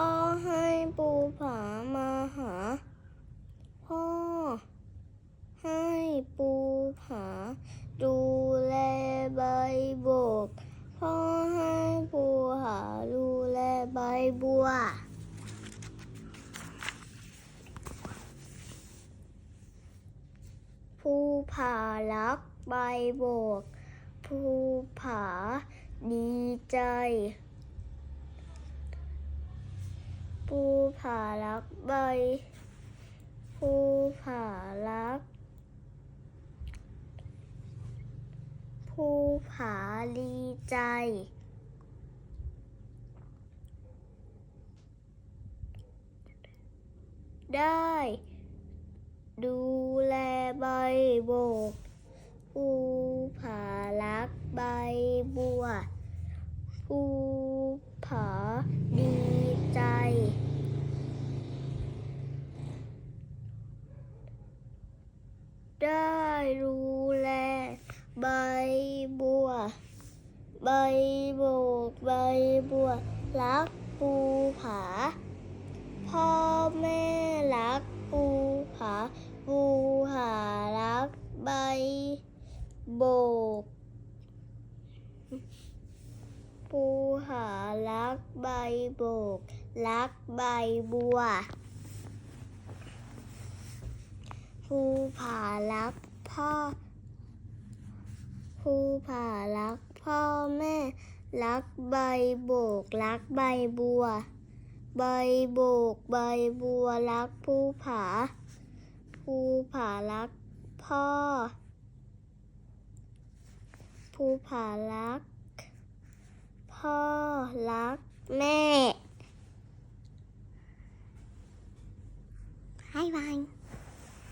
พ่อให้ปูผามาหา พ่อให้ปูผา ดูแลใบโบก พ่อให้ปูผาดูแลใบบัวปูผาลักใบโบกภูผาดีใจ ภูผารักใบภูผารักภูผาดีใจได้ ดูแลใบโบกภูผารักใบบัวภูผาดีใจ ได้ดูแล ใบบัว ใบโบกใบบัว รักภูผา พ่อแม่รักภูผาภูผารักใบโบกภูผารักใบโบก รักใบบัว ภูผารักพ่อภูผารักพ่อแม่ รักใบโบก รักใบบัว ใบโบก ใบบัว รักภูผาภูผารักพ่อภูผารัก พ่อรักแม่บายบาย